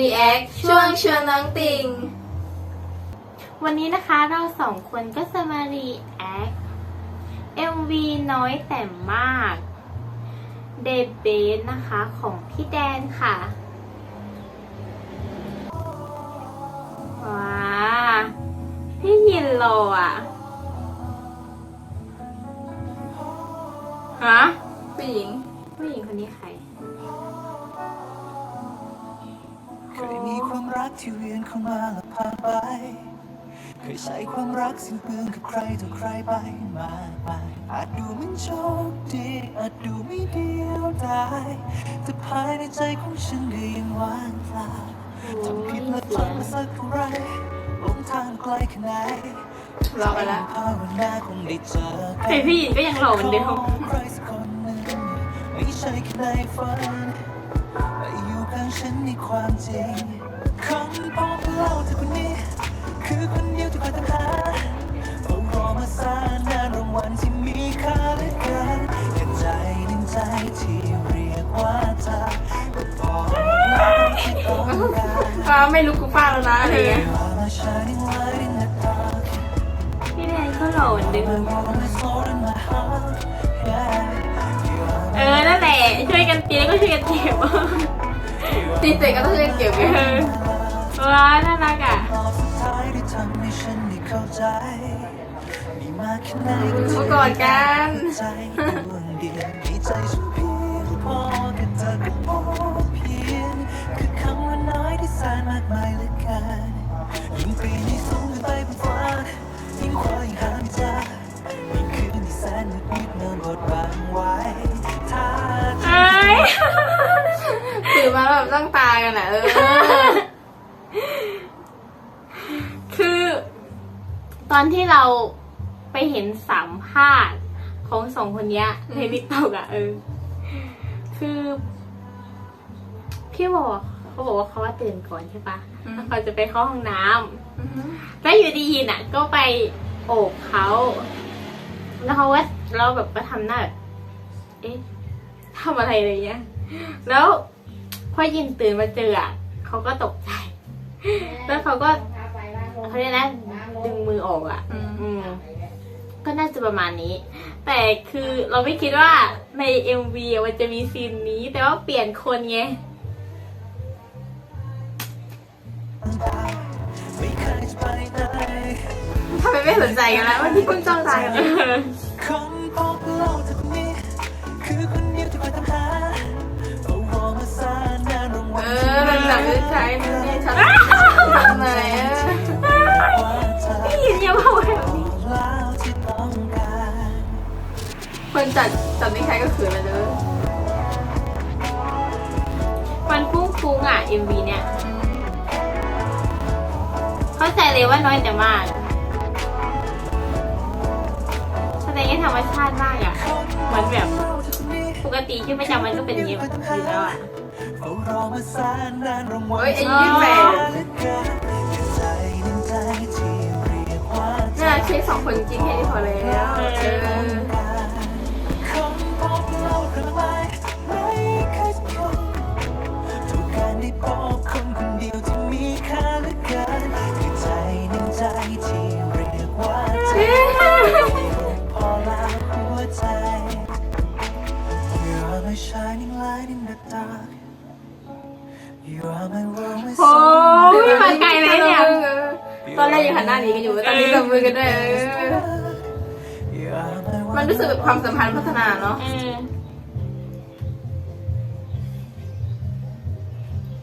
ดีแอคช่วงชวนน้องติง วันนี้นะคะเราสองคนก็จะมารีแอค MV น้อยแต่มากเดเบสนะคะของพี่แดนค่ะ ว้าพี่ยินโลอะ ฮะผู้หญิงผู้หญิงคนนี้ใคร เคยมีความรักที่เวียนเข้ามาและผ่านไป เคยใช้ความรักสิ้นเปลืองกับใครต่อใครไปมากมายอาจดูเหมันโชคดีอาจดูไม่เดียวดายแต่ภายในใจของฉันก็ยังว่างเปล่าทำผิดและพลาดมาสักเท่าไรหลงทางไกลแค่ไหนรอกันละ ภาวนาคงได้เจอกัเฮ้ยพี่หญิงก็ยังหล่อเหมือนเดิม ใครสักคนหนึ่งไม่ใช่แค่ในฝัน แต่อยู่ข้างฉันในความจริงคำบอกเล่าเธอคนนี้ คือคนเดียวที่คอยตามหาเฝ้ารอมาสานนานรางวัลที่มีค่าเหลือเกินแค่ใจหนึ่งใจที่เรียกว่าเธอก็พอแล้วที่ต้องการฟ้าไม่รู้กูฟ้าแล้วนะอะไรเงี้ย You are my shining light in the dark พี่แดนก็หล่อเหมือนเดิม world is Lord in my ออนั่นแหละช่วยกันตีแล้วก็ช่วยกันเก็บตีเสร็จก็ต้องเล่นเกี่ยวกันเออว้าน่ารักอะมากอก่อนกันคือคำว่าน้อยที่แสนมากมายเหลือเกินยิ่งปีนให้สูง แล้วแบบตั้งตากันอะเออ คือ ตอนที่เราไปเห็นสัมภาษณ์ของสองคนเนี้ยในทิกตอกอะเออ คือพี่บอกเขาบอกว่าเขาว่าตื่นก่อนใช่ปะแล้วเขาจะไปเข้าห้องน้ำแล้วอยู่ดีๆน่ะ ก็ไปโอบเขา แล้วเขาว่าเราแบบก็ทำหน้าแบบเอ๊ะทำอะไรอะไรเงี้ย แล้ว พอยินตื่นมาเจออะเขาก็ตกใจ แล้วเขาก็เขาเรียกนะดึงมือออกอะ อืมอืมก็น่าจะประมาณนี้ แต่คือเราไม่คิดว่าใน MV อะมันจะมีซีนนี้ แต่ว่าเปลี่ยนคนไงไม่เคยจะไปไหนทำไมไม่สนใจกันแล้ววันนี้เพิ่งจ้องตากันเลย ทำไมเออว่าเธอพี่ยินอย่าว่าแบบนี้คนจัดจัดนี่ใครก็ขืนเลยเด้อมันฟุ้งฟุ้งอะ MV เนี่ย เข้าใจเลยว่าน้อยแต่มากแสดงให้ธรรมชาติมากอะเหมือนแบบ ปกติที่ประจำมันก็เป็นอย่างนี้อยู่แล้วอะ ฝ้ารอมาสานานรางวัลเฮ้ยไอ้ยี่แปดเหลือเกินแค่ใจหนึ่งใจที่เรียกว่าเธน่าอเช็คสองคนจริงแค่นี้พอแล้วเออ โอ้ soul ยมาไกลเลยเนี่ย ตอนแรกยังหันหน้าหนีกันอยู่ ตอนนี้จับมือกันด้วยเออ You are my world มันรู้สึกแบบความสัมพันธ์พัฒนาเนาะเออ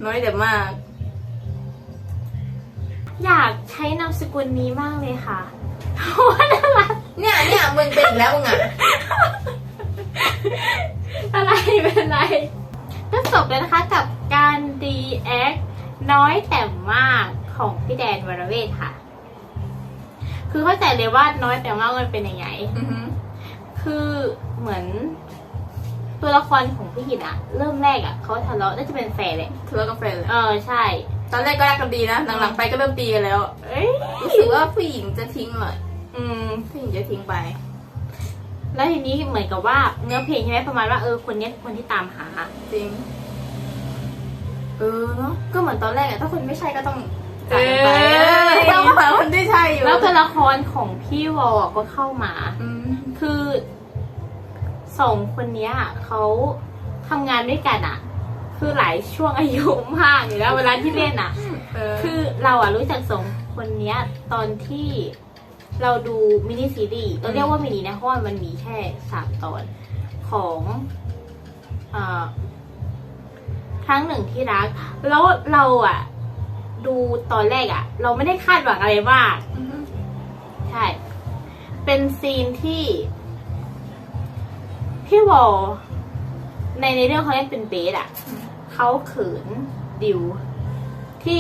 น้อยแต่มาก อยากใช้นามสกุลนี้มากเลยค่ะเพราะว่าน่ารักเนี่ยเนี่ยมึงเป็นอีกแล้วมึงอะอะไรเป็นไรก็จบแล้วนะคะกับการ ดีแอคน้อยแต่มากของพี่แดนวรเวทค่ะ คือเข้าใจเลยว่าน้อยแต่มากมันเป็นยังไง อือหือคือเหมือน ตัวละครของพี่หินอะเริ่มแรกอะเขาทะเลาะน่าจะเป็นแฟนเลยทะเลาะกับแฟนเลยเออใช่ ตอนแรกก็รักกันดีนะ หลังๆไปก็เริ่มตีกันแล้ว เอ้ยรู้สึกว่าผู้หญิงจะทิ้งเลยอืม ผู้หญิงจะทิ้งไป แล้วทีนี้เหมือนกับว่าเนื้อเพลงใช่ไหมประมาณว่าเออคนเนี้ยคือคนที่ตามหา จริงก เออเนาะก็เหมือนตอนแรกอะถ้าคนไม่ใช่ก็ต้องเอจากกันไปอต้องหาคนที่ใช่อยู่แล้วตัวละครของพี่วอลก็เข้ามา อืมคือสองคนเนี้ยเขาทำงานด้วยกันอะคือหลายช่วงอายุมากเลยนะเวลาที่เล่นอะเออคือเราอะรู้จักสองคนเนี้ยตอนที่เราดูมินิซีรีส์เราเรียกว่ามินินะเพราะว่ามันมีแค่สามตอนของเออค รั้งหนึ่งที่รัก แล้วเราอะดูตอนแรกอะเราไม่ได้คาดหวังอะไรมากอืมใช่ เป็นซีนที่พี่วอลในในเรื่องเขาเล่นเป็นเบสอะเขาเขินดิวที่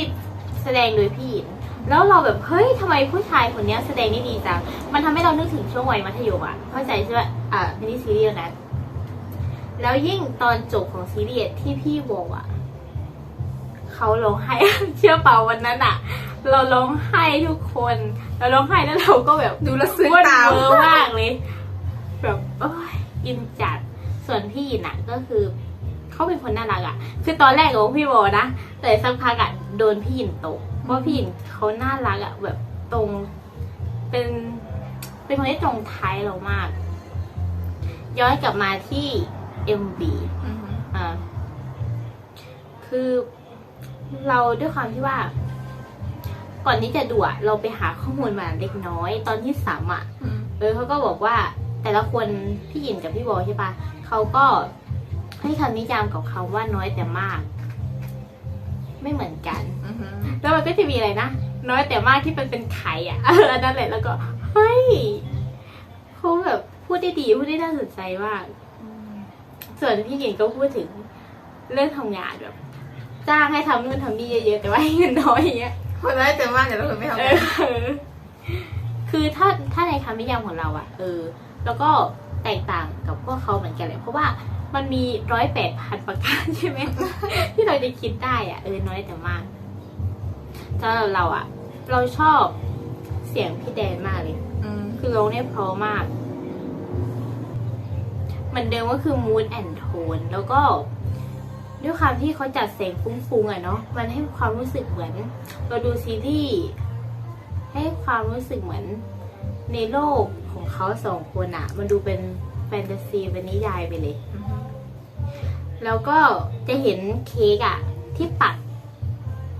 แสดงโดยพี่หยินแล้วเราแบบเฮ้ยทำไมผู้ชายคนเนี้ยแสดงได้ดีจัง มันทำให้เรานึกถึงช่วงวัยมัธยมอะเข้าใจใช่ไหมอ่ามินิซีรีส์นั้น แล้วยิ่งตอนจบของซีรีส์ที่พี่วอลอะเขาร้องไห้เชื่อเปล่าวันนั้นอะเราร้องไห้ทุกคน เราร้องไห้แล้วเราก็แบบดูแลวซึ้งอ้วนตามเวอร์มากเลยแบบโอ้ยอินจัดส่วนพี่หยินอะก็คือเขาเป็นคนน่ารักอะคือตอนแรกของพี่วอนะแต่สักพักอะโดนพี่หยินตกเพราะพี่หยินเขาน่ารักอะแบบตรงเป็นเป็นคนที่ตรงท้ายเรามาก ย้อนกลับมาที่ MB อืมอ่าคือเราด้วยความที่ว่า ก่อนที่จะดูอะเราไปหาข้อมูลมาเล็กน้อย ตอนที่สามอะอืมเออเขาก็บอกว่าแต่ละคนพี่หยินกับพี่บอใช่ปะเขาก็ให้คำนิยามกับเขาว่าน้อยแต่มาก ไม่เหมือนกันอืมแล้วมันก็จะมีอะไรนะน้อยแต่มากที่มันเป็นไข่อะเอออันนั่นแหละแล้วก็เฮ้ยเขาแบบพูดได้ดีพูดได้น่าสนใจมาก ส่วนพี่หญิงก็พูดถึงเรื่องทำงานแบบจ้างให้ทำนู่นทำนี่เยอะๆแต่ว่าให้เงินน้อยอย่างเงี้ยคนน้อยแต่มากเดี๋ยวเราคนไม่ทำเอกันอคือถ้าถ้าในคำนิยามของเราอะเออ แล้วก็แตกต่างกับพวกเขาเหมือนกันเลยเพราะว่ามันมีร้อยแปดพันประการใช่ไหมที่เราจะคิดได้อะเออน้อยแต่มากสำหรับเราอะเราชอบเสียงพี่แดนมากเลยอืมคือร้องได้เพราะมาก เหมือนเดิมก็คือ mood and tone แล้วก็ด้วยความที่เขาจัดเสียงฟุ้งๆอะเนาะมันให้ความรู้สึกเหมือน เราดูซีรีส์ให้ความรู้สึกเหมือนในโลกของเขาสองคนอะมันดูเป็นแฟนตาซีเป็นนิยายไปเลยอืมแล้วก็จะเห็นเค้กอะที่ปัก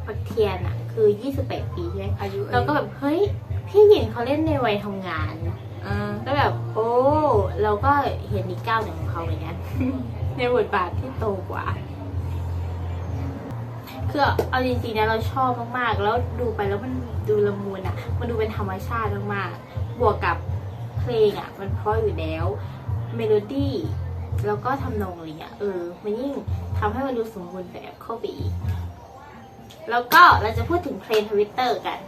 ปักเทียนอะคือ 28 ปีใช่ไหมอายุเราก็แบบ เฮ้ย พี่หญิงเขาเล่นในวัยทำงาน อ่า ก็แบบ โอ้ เราก็เห็นอีกก้าวหนึ่งของเขาเหมือนกัน ในบทบาทที่โตกว่า คือเอาจริงๆนะเราชอบมากๆ แล้วดูไปแล้วมันดูละมุนอะมันดูเป็นธรรมชาติมากๆ บวกกับเพลงอะมันเพราะอยู่แล้ว เมโลดี้แล้วก็ทำนองอะไรเงี้ยเออ มันยิ่งทำให้มันดูสมบูรณ์แบบเข้าไปอีก แล้วก็เราจะพูดถึงเทรนทวิตเตอร์กัน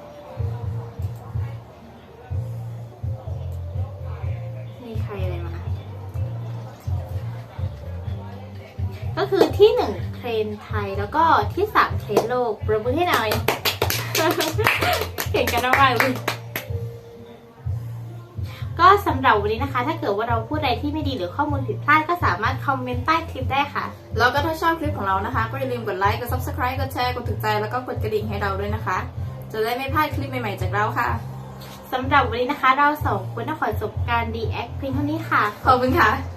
ก็คือที่หนึ่งเทรนไทยแล้วก็ที่สามเทรนโลกปรบมือให้หน่อยเก่งกันมากๆเลยก็สำหรับวันนี้นะคะ ถ้าเกิดว่าเราพูดอะไรที่ไม่ดีหรือข้อมูลผิดพลาดก็สามารถคอมเมนต์ใต้คลิปได้ค่ะ แล้วก็ถ้าชอบคลิปของเรานะคะ ก็อย่าลืมกดไลค์ กด subscribe กดแชร์ กดถูกใจ แล้วก็กดกระดิ่งให้เราด้วยนะคะ จะได้ไม่พลาดคลิปใหม่ๆจากเราค่ะ สำหรับวันนี้นะคะ เราสองคนต้องขอจบการดีแอคเพียงเท่านี้ค่ะ ขอบคุณค่ะ